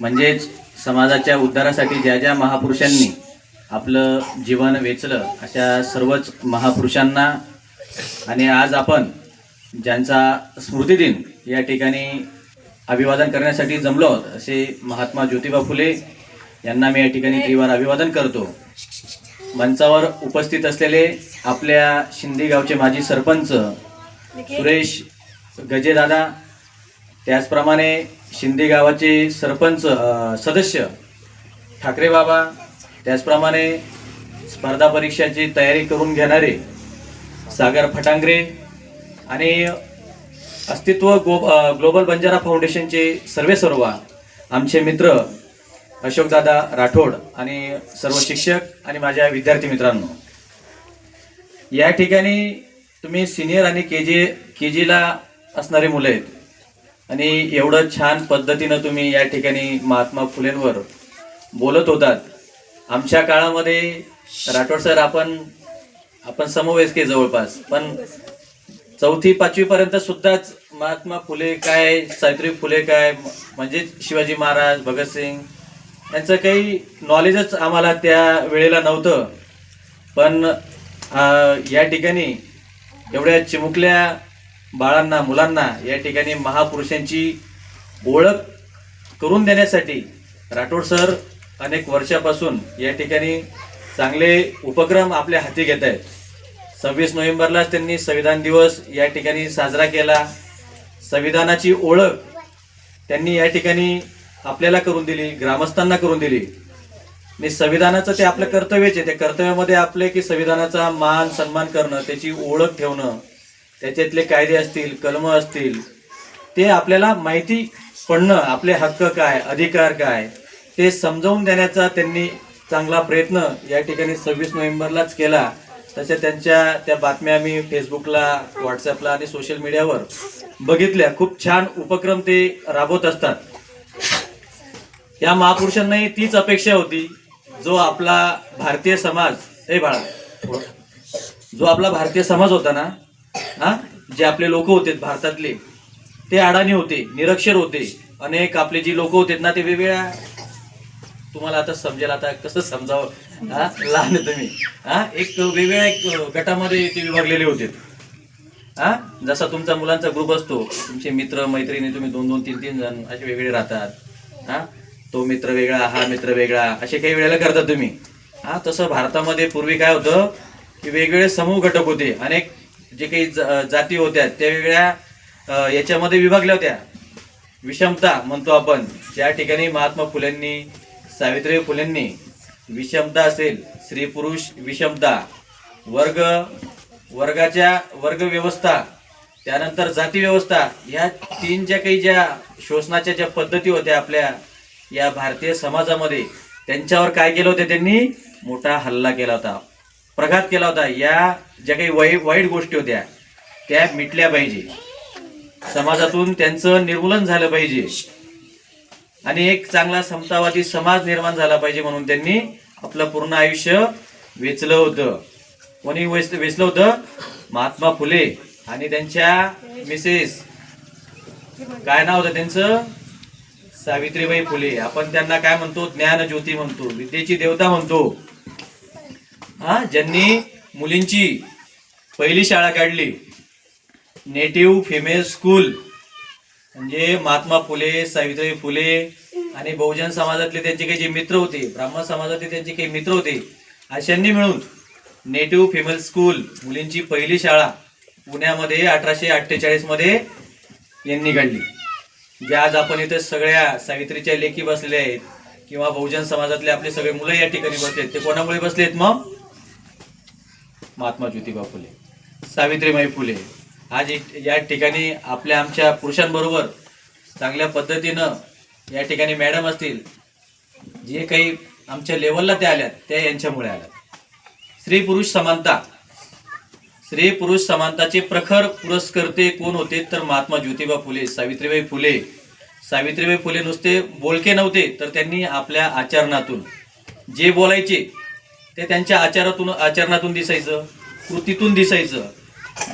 म्हणजेच समाजाच्या उद्धारासाठी ज्या ज्या महापुरुषांनी आपलं जीवन वेचलं अशा सर्वच महापुरुषांना आणि आज आपण ज्यांचा स्मृतिदिन या ठिकाणी अभिवादन करण्यासाठी जमलो आहोत असे महात्मा ज्योतिबा फुले यांना मी या ठिकाणी त्रिवार अभिवादन करतो. मंचावर उपस्थित असलेले आपल्या शिंदे गावचे माजी सरपंच सुरेश गजेदादा त्याचप्रमाणे शिंदे गावाचे सरपंच सदस्य ठाकरे बाबा त्याचप्रमाणे स्पर्धा परीक्षाची तयारी करून घेणारे सागर फटांगरे आणि अस्तित्व गो ग्लोबल बंजारा फाउंडेशनचे सर्वे सर्व आमचे मित्र अशोकदादा राठोड आणि सर्व शिक्षक आणि माझ्या विद्यार्थी मित्रांनो. या ठिकाणी तुम्ही सिनियर आणि के जी के जीला असणारी मुलं आहेत. आणि एवढं छान पद्धतीनं तुम्ही या ठिकाणी महात्मा फुलेंवर बोलत होतात. आमच्या काळामध्ये राठोड सर आपण आपण समवयस्के जवळपास पण चौथी पाचवी पर्यंत सुद्धाच महात्मा फुले काय सावित्री फुले काय म्हणजे शिवाजी महाराज भगतसिंग यांचं काही नॉलेजच आम्हाला त्या वेळेला नव्हतं. पण या ठिकाणी एवढ्या चिमुकल्या बाळांना मुलांना या ठिकाणी महापुरुषांची ओळख करून देण्यासाठी राठोड सर अनेक वर्षापासून या ठिकाणी चांगले उपक्रम आपल्या हाती घेत आहेत. सव्वीस नोव्हेंबरलाच त्यांनी संविधान दिवस या ठिकाणी साजरा केला. संविधानाची ओळख त्यांनी या ठिकाणी आपल्याला करून दिली ग्रामस्थांना करून दिली. आणि संविधानाचं ते आपलं कर्तव्यच आहे. त्या कर्तव्यामध्ये आपले की संविधानाचा मान सन्मान करणं त्याची ओळख ठेवणं. त्याच्यातले कायदे असतील कलम असतील ते आपल्याला माहिती पडणं आपले हक्क काय अधिकार काय ते समजावून देण्याचा त्यांनी चांगला प्रयत्न या ठिकाणी सव्वीस नोव्हेंबरलाच केला. तशा त्यांच्या त्या बातम्या मी फेसबुकला व्हॉट्सअपला आणि सोशल मीडियावर बघितल्या. खूप छान उपक्रम ते राबवत असतात. या महापुरुषांनाही तीच अपेक्षा होती. जो आपला भारतीय समाज हे बाळा जो आपला भारतीय समाज होता ना हा? जे आपले लोक होते भारतातले ते अडाणी होते निरक्षर होते. अनेक आपले जी लोक होते ना ते वेगवेगळ्या तुम्हाला आता समजेल आता कसं समजावं? हा? लहान तुम्ही. हा? एक वेगवेगळ्या एक गटामध्ये ते विभागलेले होते हा? जसा तुमचा मुलांचा ग्रुप असतो तुमचे मित्र मैत्रिणी तुम्ही दोन दोन तीन तीन जण असे वेगळे राहतात. हा? तो मित्र वेगळा हा मित्र वेगळा असे काही वेळेला करता तुम्ही. हा? तसं भारतामध्ये पूर्वी काय होतं की वेगवेगळे समूह घटक होते. अनेक जे काही ज- जाती होत्या त्या वेगळ्या याच्यामध्ये विभागल्या होत्या. विषमता म्हणतो आपण. ज्या ठिकाणी महात्मा फुलेंनी सावित्रीबाई फुलेंनी विषमता असेल स्त्री पुरुष विषमता वर्ग वर्गाच्या वर्ग व्यवस्था त्यानंतर जाती व्यवस्था या तीन ज्या काही ज्या शोषणाच्या ज्या पद्धती होत्या आपल्या या भारतीय समाजामध्ये त्यांच्यावर काय केलं होतं त्यांनी? मोठा हल्ला केला होता. प्रघात केला होता. या ज्या काही वाईट वाईट गोष्टी होत्या त्या मिटल्या पाहिजे. समाजातून त्यांचं निर्मूलन झालं पाहिजे. आणि एक चांगला समतावादी समाज निर्माण झाला पाहिजे म्हणून त्यांनी आपलं पूर्ण आयुष्य वेचलं होतं. कोणी वेच वेचलं होतं? महात्मा फुले आणि त्यांच्या मिसेस. काय नाव होतं त्यांचं? सावित्रीबाई फुले. आपण त्यांना काय म्हणतो? ज्ञान ज्योती म्हणतो. विद्येची देवता म्हणतो. हा ज्यांनी मुलींची पहिली शाळा काढली नेटिव्ह फिमेल स्कूल म्हणजे महात्मा फुले सावित्रीबाई फुले आणि बहुजन समाजातले त्यांचे काही जे मित्र होते ब्राह्मण समाजातले त्यांचे काही मित्र होते अशांनी मिळून नेटिव्ह फिमेल स्कूल मुलींची पहिली शाळा पुण्यामध्ये अठराशे अठ्ठेचाळीसमध्ये यांनी काढली. जे आज आपण इथे सगळ्या सावित्रीच्या लेखी बसलेल्या आहेत किंवा बहुजन समाजातले आपले सगळे मुलं या ठिकाणी बसले आहेत ते कोणामुळे बसले आहेत मग? महात्मा ज्योतिबा फुले सावित्रीबाई फुले. आज या ठिकाणी आपल्या आमच्या पुरुषांबरोबर चांगल्या पद्धतीनं या ठिकाणी मॅडम असतील जे काही आमच्या लेवलला त्या आल्यात त्या यांच्यामुळे आल्यात. स्त्री पुरुष समानता. स्त्री पुरुष समानताचे प्रखर पुरस्कर्ते कोण होते तर महात्मा ज्योतिबा फुले सावित्रीबाई फुले. सावित्रीबाई फुले नुसते बोलके नव्हते तर त्यांनी आपल्या आचरणातून जे बोलायचे ते त्यांच्या आचारातून आचरणातून दिसायचं कृतीतून दिसायचं.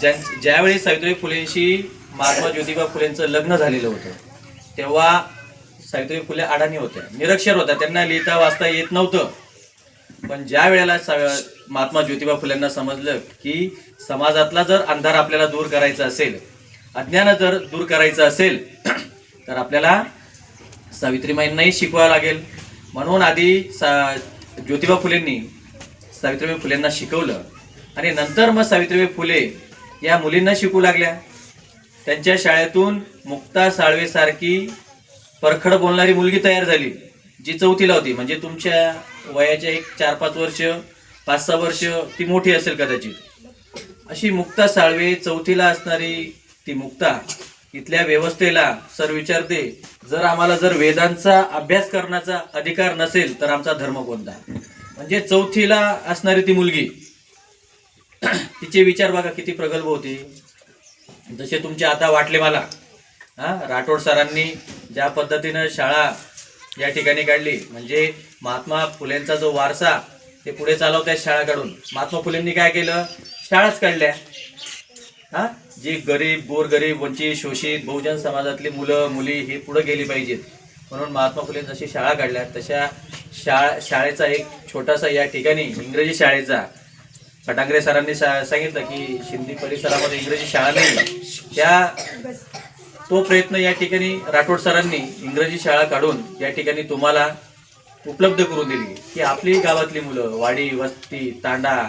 ज्या ज्यावेळी सावित्रीबाई फुलेंशी महात्मा ज्योतिबा फुलेंचं लग्न झालेलं होतं तेव्हा सावित्री फुले अडाणी होत्या निरक्षर होत्या. त्यांना लिहिता वाचता येत नव्हतं. पण ज्या वेळेला महात्मा ज्योतिबा फुलेंना समजलं की समाजातला जर अंधार आपल्याला दूर करायचा असेल अज्ञान जर दूर करायचं असेल तर आपल्याला सावित्रीबाईंनाही शिकवावं लागेल. म्हणून आधी सा ज्योतिबा फुलेंनी सावित्रीबाई फुलेंना शिकवलं. आणि नंतर मग सावित्रीबाई फुले या मुलींना शिकू लागल्या. त्यांच्या शाळेतून मुक्ता साळवेसारखी परखड बोलणारी मुलगी तयार झाली जी चौथीला होती. म्हणजे तुमच्या वयाच्या एक चार पाच वर्ष पाच सहा वर्ष ती मोठी असेल कदाचित. अशी मुक्ता साळवे चौथीला असणारी ती मुक्ता इथल्या व्यवस्थेला सर विचारते जर आम्हाला जर वेदांचा अभ्यास करण्याचा अधिकार नसेल तर आमचा धर्म कोणता? म्हणजे चौथीला असणारी ती मुलगी तिचे विचार बघा किती प्रगल्भ होती. जसे तुमचे आता वाटले मला हा राठोड सरांनी ज्या पद्धतीनं शाळा या ठिकाणी काढली म्हणजे महात्मा फुलेंचा जो वारसा ते पुढे चालवतायत शाळा काढून. महात्मा फुलेंनी काय केलं? शाळाच काढल्या. हा जी गरीब गोरगरीब वंचित शोषित बहुजन समाजातली मुलं मुली हे पुढे गेली पाहिजेत. म्हणून महात्मा फुले जशी शाळा काढल्या तशा शाळा शाळेचा एक छोटासा या ठिकाणी इंग्रजी शाळेचा. फटांगरे सरांनी सा- सांगितलं की शिंदी परिसरामध्ये इंग्रजी शाळा नाही. त्या तो प्रयत्न या ठिकाणी राठोड सरांनी इंग्रजी शाळा काढून या ठिकाणी तुम्हाला उपलब्ध करून दिली. की आपली गावातली मुलं वाडी वस्ती तांडा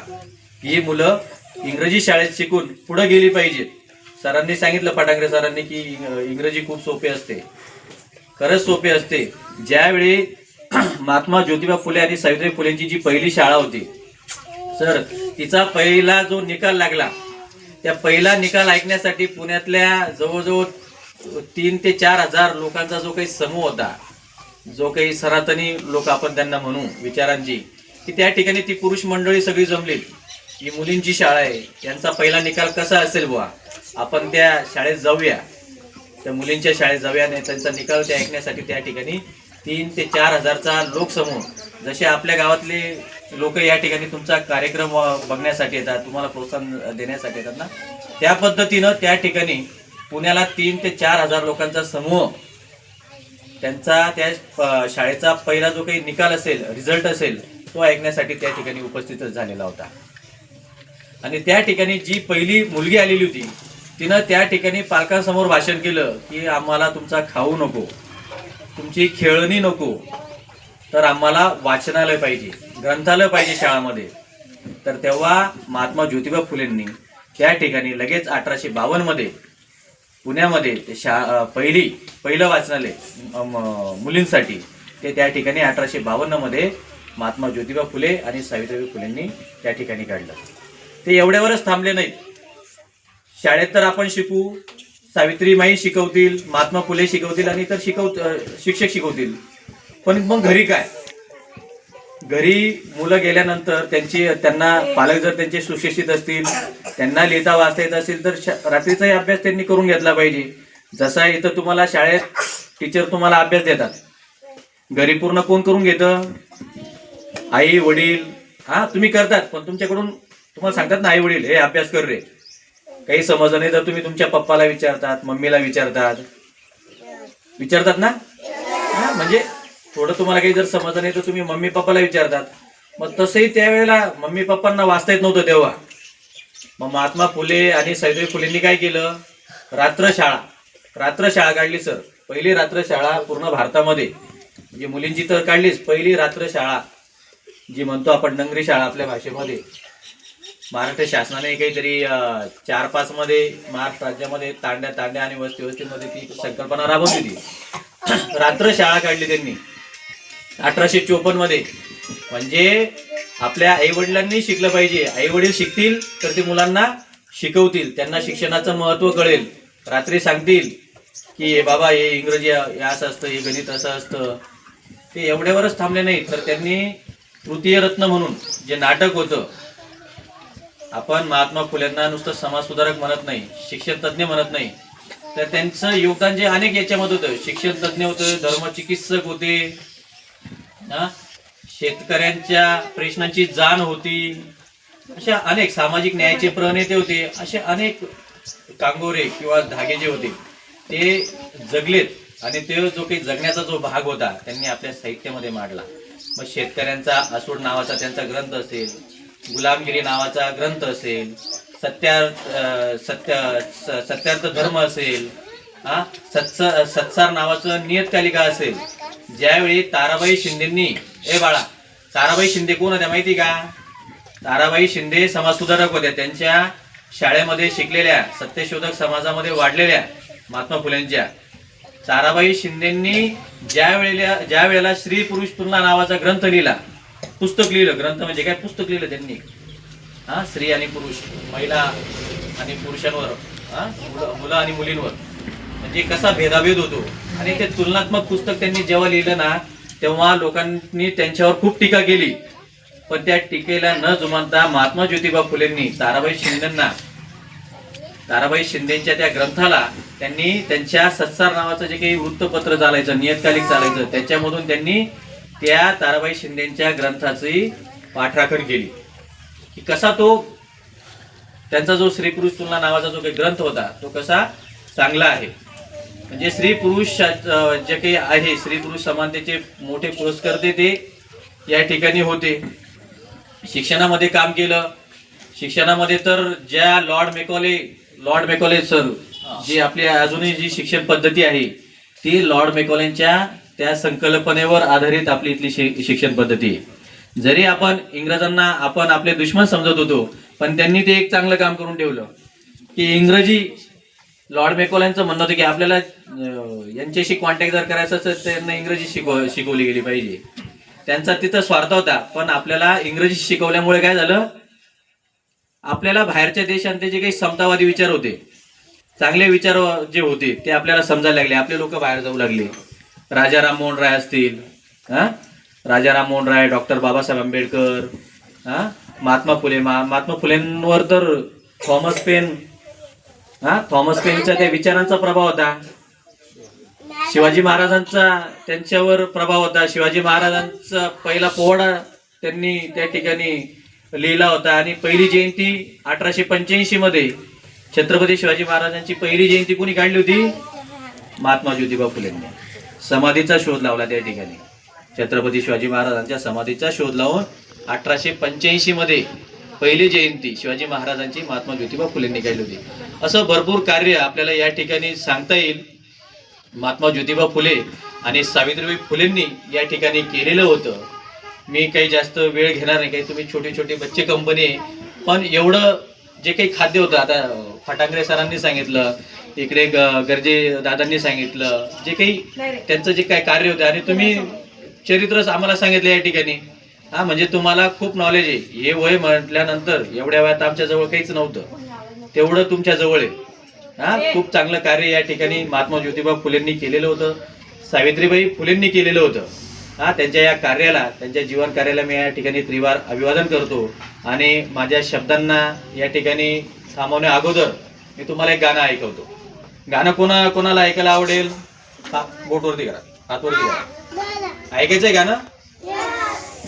ही मुलं इंग्रजी शाळेत शिकून पुढे गेली पाहिजेत. सरांनी सांगितलं फटांगरे सरांनी की इंग्रजी खूप सोपे असते. खरंच सोपे असते. ज्यावेळी महात्मा ज्योतिबा फुले आणि सावित्री फुलेंची जी पहिली शाळा होती. सर तिचा पहिला जो निकाल लागला त्या पहिला निकाल ऐकण्यासाठी पुण्यातल्या जवळजवळ तीन ते चार हजार लोकांचा जो काही समूह होता जो काही सनातनी लोक आपण त्यांना म्हणू विचारांची की त्या ठिकाणी ती पुरुष मंडळी सगळी जमली. ही मुलींची शाळा आहे. यांचा पहिला निकाल कसा असेल बुवा? आपण त्या शाळेत जाऊया. त्या मुलींच्या शाळेत जाऊया आणि त्यांचा निकाल ते ऐकण्यासाठी त्या ठिकाणी तीन ते चार हजारचा लोकसमूह जसे आपल्या गावातले लोक या ठिकाणी तुमचा कार्यक्रम बघण्यासाठी येतात तुम्हाला प्रोत्साहन देण्यासाठी येतात ना त्या पद्धतीनं त्या ठिकाणी पुण्याला तीन ते चार हजार लोकांचा समूह त्यांचा त्या शाळेचा पहिला जो काही निकाल असेल रिझल्ट असेल तो ऐकण्यासाठी त्या ठिकाणी उपस्थित झालेला होता. आणि त्या ठिकाणी जी पहिली मुलगी आलेली होती तिनं त्या ठिकाणी पालकांसमोर भाषण केलं की आम्हाला तुमचा खाऊ नको. तुमची खेळणी नको. तर आम्हाला वाचनालय पाहिजे ग्रंथालय पाहिजे शाळामध्ये. तर तेव्हा महात्मा ज्योतिबा फुलेंनी त्या ठिकाणी लगेच अठराशे बावन्नमध्ये पुण्यामध्ये ते शा पहिली पहिलं वाचनालय म- मुलींसाठी ते त्या ठिकाणी अठराशे बावन्नमध्ये महात्मा ज्योतिबा फुले आणि सावित्रीबाई फुलेंनी त्या ठिकाणी काढलं. ते एवढ्यावरच थांबले नाहीत. शाळेत तर आपण शिकू सावित्रीमाई शिकवतील महात्मा फुले शिकवतील आणि तर शिकव शिक्षक शिकवतील. पण मग घरी काय? घरी मुलं गेल्यानंतर त्यांची त्यांना पालक जर त्यांचे सुशिक्षित असतील त्यांना लिहिता वाचता येत असेल तर रात्रीचाही अभ्यास त्यांनी करून घेतला पाहिजे. जसा इथं तुम्हाला शाळेत टीचर तुम्हाला अभ्यास देतात. घरी पूर्ण कोण करून घेतं? आई वडील. हा तुम्ही करतात पण तुमच्याकडून तुम्हाला सांगतात ना आई वडील हे अभ्यास कर रे. काही समजलं नाही तर तुम्ही तुमच्या पप्पाला विचारतात मम्मीला विचारतात. विचारतात ना? हा म्हणजे थोडं तुम्हाला काही जर समजलं नाही तर तुम्ही मम्मी पप्पाला विचारतात. मग तसंही त्यावेळेला मम्मी पप्पांना वाचता येत नव्हतं तेव्हा. मग महात्मा फुले आणि सावित्री फुलेंनी काय केलं? रात्रशाळा. रात्रशाळा काढली सर. पहिली रात्रशाळा पूर्ण भारतामध्ये. म्हणजे मुलींची तर काढलीच. पहिली रात्रशाळा. जी म्हणतो आपण नंगरी शाळा आपल्या भाषेमध्ये. महाराष्ट्र शासनाने काहीतरी चार पाच मध्ये महाराष्ट्र राज्यामध्ये तांड्या तांड्या आणि वस्ती वस्तीमध्ये ती संकल्पना राबवली होती. रात्र शाळा काढली त्यांनी. अठराशे चोपन्नमध्ये म्हणजे आपल्या आई वडिलांनी शिकलं पाहिजे. आई वडील शिकतील तर ते मुलांना शिकवतील. त्यांना शिक्षणाचं महत्त्व कळेल. रात्री सांगतील की हे बाबा हे इंग्रजी हे असं असतं हे गणित असं असतं. ते एवढ्यावरच थांबले नाही तर त्यांनी तृतीय रत्न म्हणून जे नाटक होतं आपण महात्मा फुलेंना नुसतं समाजसुधारक म्हणत नाही शिक्षण तज्ज्ञ म्हणत नाही. तर त्यांचं योगदान जे अनेक याच्यामध्ये होतं. शिक्षण तज्ज्ञ होते धर्मचिकित्सक होते हा? शेतकऱ्यांच्या प्रश्नांची जाण होती. अशा अनेक सामाजिक न्यायाचे प्रणेते होते. असे अनेक कांगोरे किंवा धागे जे होते ते जगलेत आणि ते जो काही जगण्याचा जो भाग होता त्यांनी आपल्या साहित्यामध्ये मांडला. मग शेतकऱ्यांचा असूड नावाचा त्यांचा ग्रंथ असेल गुलामगिरी नावाचा ग्रंथ असेल सत्यार्थ अं, सत्य सत्यार्थ धर्म असेल हा सत्स सत्सार नावाचं नियतकालिका असेल. ज्यावेळी ताराबाई शिंदेंनी ए बाळा ताराबाई शिंदे कोण होत्या माहिती का? ताराबाई शिंदे समाजसुधारक होत्या. त्यांच्या शाळेमध्ये शिकलेल्या सत्यशोधक समाजामध्ये वाढलेल्या महात्मा फुलेंच्या ताराबाई शिंदेंनी ज्या वेळेला ज्या वेळेला स्त्री पुरुष तुलना नावाचा ग्रंथ लिहिला पुस्तक लिहिलं ग्रंथ म्हणजे काय? पुस्तक लिहिलं त्यांनी. हा स्त्री आणि पुरुष महिला आणि पुरुषांवर हा मुलं मुलं आणि मुलींवर. म्हणजे कसा भेदाभेद होतो. आणि ते तुलनात्मक पुस्तक त्यांनी जेव्हा लिहिलं ना तेव्हा लोकांनी त्यांच्यावर खूप टीका केली. पण त्या टीकेला न जुमानता महात्मा ज्योतिबा फुलेंनी ताराबाई शिंदेंना ताराबाई शिंदेच्या त्या ग्रंथाला त्यांनी त्यांच्या सत्सार नावाचं जे काही वृत्तपत्र चालायचं नियतकालिक चालायचं त्याच्यामधून त्यांनी त्या ताराबाई शिंदेच्या ग्रंथाची पाठराखण केली. की कसा तो त्यांचा जो स्त्री पुरुष तुलना नावाचा जो काही ग्रंथ होता तो कसा चांगला आहे. म्हणजे स्त्री पुरुष जे काही आहे स्त्री पुरुष समानतेचे मोठे पुरस्कर्ते ते या ठिकाणी होते. शिक्षणामध्ये काम केलं. शिक्षणामध्ये तर ज्या Lord Macaulay Lord Macaulay sir जी आपली अजूनही जी शिक्षण पद्धती आहे ती लॉर्ड मेकॉलेंच्या त्या संकल्पनेवर आधारित आपली इथली शिक्षण पद्धती आहे. जरी आपण इंग्रजांना आपण आपले दुश्मन समजत होतो पण त्यांनी ते एक चांगलं काम करून ठेवलं. की इंग्रजी लॉर्ड मेकोलांचं म्हणणं होतं की आपल्याला यांच्याशी कॉन्टॅक्ट जर करायचं असेल तर त्यांना इंग्रजी शिकव शिकवली गेली पाहिजे. त्यांचा तिथं स्वार्थ होता पण आपल्याला इंग्रजी शिकवल्यामुळे काय झालं? आपल्याला बाहेरच्या देशांचे जे काही समतावादी विचार होते चांगले विचार जे होते ते आपल्याला समजायला लागले. आपले लोक बाहेर जाऊ लागले. राजा राममोहन राय असतील हा? राजा राममोहन राय डॉक्टर बाबासाहेब आंबेडकर हा? महात्मा फुले महात्मा फुलेंवर तर थॉमस पेन हा? थॉमस पेनच्या त्या विचारांचा प्रभाव होता? शिवाजी महाराजांचा त्यांच्यावर प्रभाव होता. शिवाजी महाराजांचा पहिला पोवाडा त्यांनी त्या ठिकाणी लिहिला होता आणि पहिली जयंती अठराशे पंच्याऐंशी मध्ये छत्रपती शिवाजी महाराजांची पहिली जयंती कोणी काढली होती? महात्मा ज्योतिबा फुलेंनी. समाधीचा शोध लावला त्या ठिकाणी. छत्रपती शिवाजी महाराजांच्या समाधीचा शोध लावून अठराशे पंच्याऐंशी मध्ये पहिली जयंती शिवाजी महाराजांची महात्मा ज्योतिबा फुलेंनी काढली होती. असं भरपूर कार्य आपल्याला या ठिकाणी सांगता येईल. महात्मा ज्योतिबा फुले आणि सावित्रीबाई फुलेंनी या ठिकाणी केलेलं होतं. मी काही जास्त वेळ घेणार नाही काही तुम्ही छोटे छोटे बच्चे कंपनी आहे. पण एवढं जे काही खाद्य होतं आता फटांगरे सरांनी सांगितलं इकडे गर्जे दादांनी सांगितलं जे काही त्यांचं जे काही कार्य होतं आणि तुम्ही चरित्रच आम्हाला सांगितलं या ठिकाणी. हा म्हणजे तुम्हाला खूप नॉलेज आहे. हे वय म्हटल्यानंतर एवढ्या वयात आमच्या जवळ काहीच नव्हतं. तेवढं तुमच्या जवळ आहे. हा खूप चांगलं कार्य या ठिकाणी महात्मा ज्योतिबा फुलेंनी केलेलं होतं. सावित्रीबाई फुलेंनी केलेलं होतं. हा त्यांच्या या कार्याला त्यांच्या जीवन कार्याला मी या ठिकाणी त्रिवार अभिवादन करतो. आणि माझ्या शब्दांना या ठिकाणी थांबवण्या अगोदर मी तुम्हाला एक गाणं ऐकवतो. गाणं कोणा कोणाला ऐकायला आवडेल? हा बोटवरती करा. हातवरती करा. ऐकायचंय गाणं?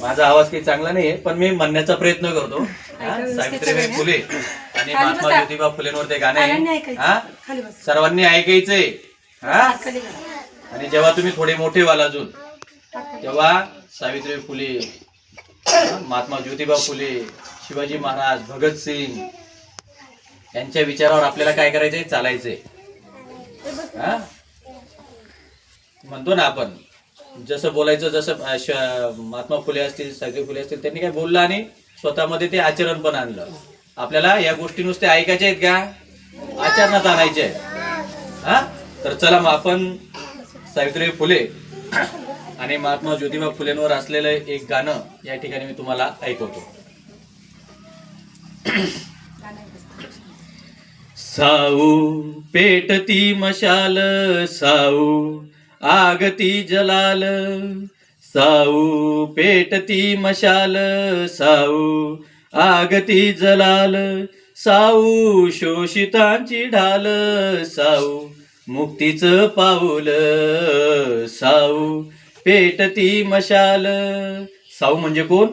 माझा आवाज काही चांगला नाहीये पण मी म्हणण्याचा प्रयत्न करतो. सावित्रीबाई फुले आणि महात्मा ज्योतिबा फुलेंवर ते गाणं आहे. हा? सर्वांनी ऐकायचंय. हा. आणि जेव्हा तुम्ही थोडे मोठे व्हाल अजून तेव्हा सावित्रीबाई फुले महात्मा ज्योतिबा फुले शिवाजी महाराज भगतसिंग यांच्या विचारावर आपल्याला काय करायचंय? चालायचंय. हा? म्हणतो ना आपण जसं बोलायचं जसं महात्मा फुले असतील सावित्री फुले असतील त्यांनी काय बोललं आणि स्वतःमध्ये ते आचरण पण आणलं. आपल्याला या गोष्टी नुसत्या ऐकायच्या आहेत का? आचरणात आणायच्या आहेत. हा? तर चला मग आपण सावित्रीबाई फुले आणि महात्मा ज्योतिबा फुलेंवर असलेलं एक गाणं या ठिकाणी मी तुम्हाला ऐकवतो. साऊ पेटती मशाल साऊ आगती जलाल साऊ पेटती मशाल साऊ आगती जलाल साऊ शोषितांची ढाल साऊ मुक्तीचं पाऊल साऊ पेटती मशाल. साऊ म्हणजे कोण?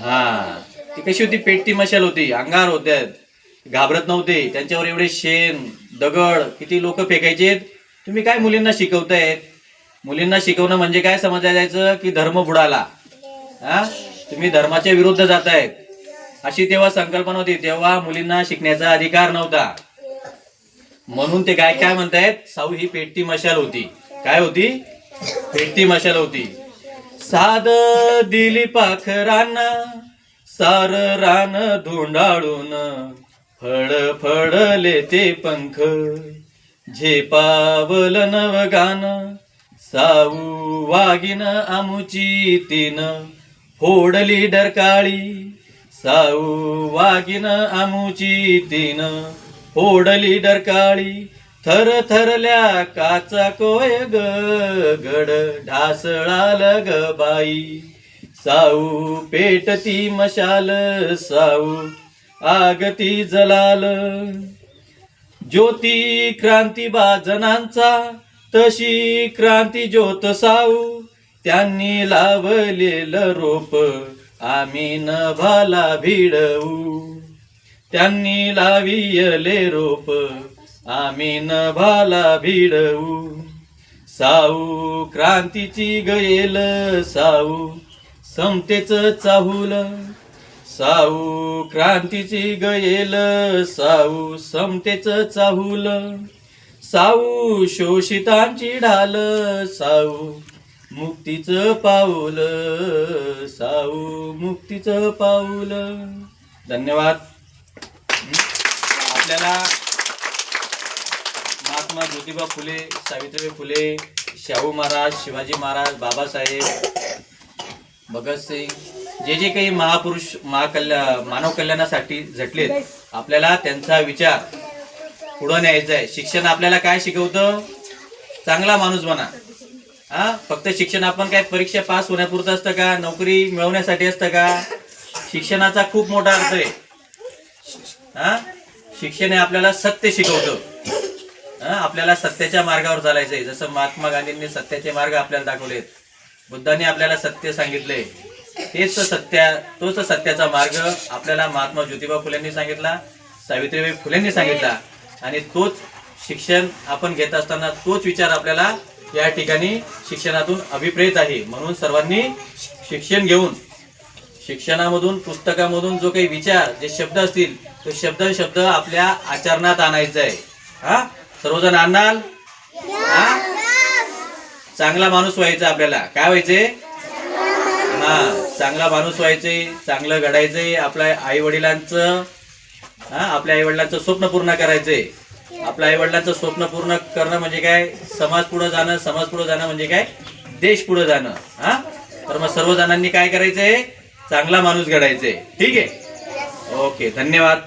हा. ती कशी होती? पेटती मशाल होती. अंगार होते घाबरत नव्हते. त्यांच्यावर एवढे शेण दगड किती लोक फेकायचे. तुम्ही काय मुलींना शिकवतायत मुलींना शिकवणं म्हणजे काय समजायला जायचं? की धर्म बुडाला. हा? तुम्ही धर्माच्या विरुद्ध जातायत. अशी तेव्हा संकल्पना होती. तेव्हा मुलींना शिकण्याचा अधिकार नव्हता. म्हणून ते काय काय म्हणतायत? साऊ ही पेटती मशाल होती. काय होती? पेटती मशाल होती. साद दिली पाखरान सार रान धुंडाळून फळ फळले ते पंख झेपावल नवगान साऊ वागिन आमुची तीन फोडली डरकाळी साऊ वागिन आमुची तीन. फोडली डरकाळी थर थरल्या काचा कोय ग गड ढासळाल ग बाई. साऊ पेटती मशाल साऊ आगती जलाल. ज्योती क्रांती बाजनांचा तशी क्रांती ज्योत साऊ. त्यांनी लावलेलं रोप आम्ही नभाला भिडवू. त्यांनी लावियले रोप आम्ही नभाला भिडवू. साऊ क्रांतीची गयेल साऊ समतेच चाहूल. साऊ क्रांतीची गयेल साऊ समतेच चाहूल. साऊ शोषितांची ढाल साऊ मुक्तीचं पाऊल. साऊ मुक्तीचं पाऊल. धन्यवाद. आपल्याला महात्मा ज्योतिबा फुले सावित्रीबाई फुले शाहू महाराज शिवाजी महाराज बाबासाहेब भगतसिंग जे जे काही महापुरुष महाकल्या मानव कल्याणासाठी झटलेत आपल्याला त्यांचा विचार पुढं न्यायचा आहे. शिक्षण आपल्याला काय शिकवतं? चांगला माणूस बना हा? फक्त शिक्षण आपण काय परीक्षा पास होण्यापुरतं असतं का? नोकरी मिळवण्यासाठी असतं का? शिक्षणाचा खूप मोठा अर्थ आहे. हा? शिक्षण हे आपल्याला सत्य शिकवतं. आपल्याला सत्याच्या मार्गावर चालायचं आहे जसं महात्मा गांधींनी सत्याचे मार्ग आपल्याला दाखवलेत. बुद्धांनी आपल्याला सत्य सांगितले. तेच सत्य तोच सत्याचा मार्ग आपल्याला महात्मा ज्योतिबा फुलेंनी सांगितला सावित्रीबाई फुलेंनी सांगितला. आणि तोच शिक्षण आपण घेत असताना तोच विचार आपल्याला या ठिकाणी शिक्षणातून अभिप्रेत आहे. म्हणून सर्वांनी शिक्षण घेऊन शिक्षणामधून पुस्तकामधून जो काही विचार जे शब्द असतील तो शब्द शब्द आपल्या आचरणात आणायचा आहे. हा? सर्वजण आणणार? हा? चांगला माणूस व्हायचा आपल्याला. काय व्हायचे? हा चांगला माणूस व्हायचे चांगलं घडायचंय आपल्या आई वडिलांचं हा आपल्या आई वडिलांचं स्वप्न पूर्ण करायचंय आपल्या आई वडिलांचं स्वप्न पूर्ण करणं म्हणजे काय? समाज पुढे जाणं समाज पुढे जाणं म्हणजे काय? देश पुढे जाणं. हा? तर मग सर्वजणांनी काय करायचंय चांगला माणूस घडायचंय ठीक आहे? ओके धन्यवाद.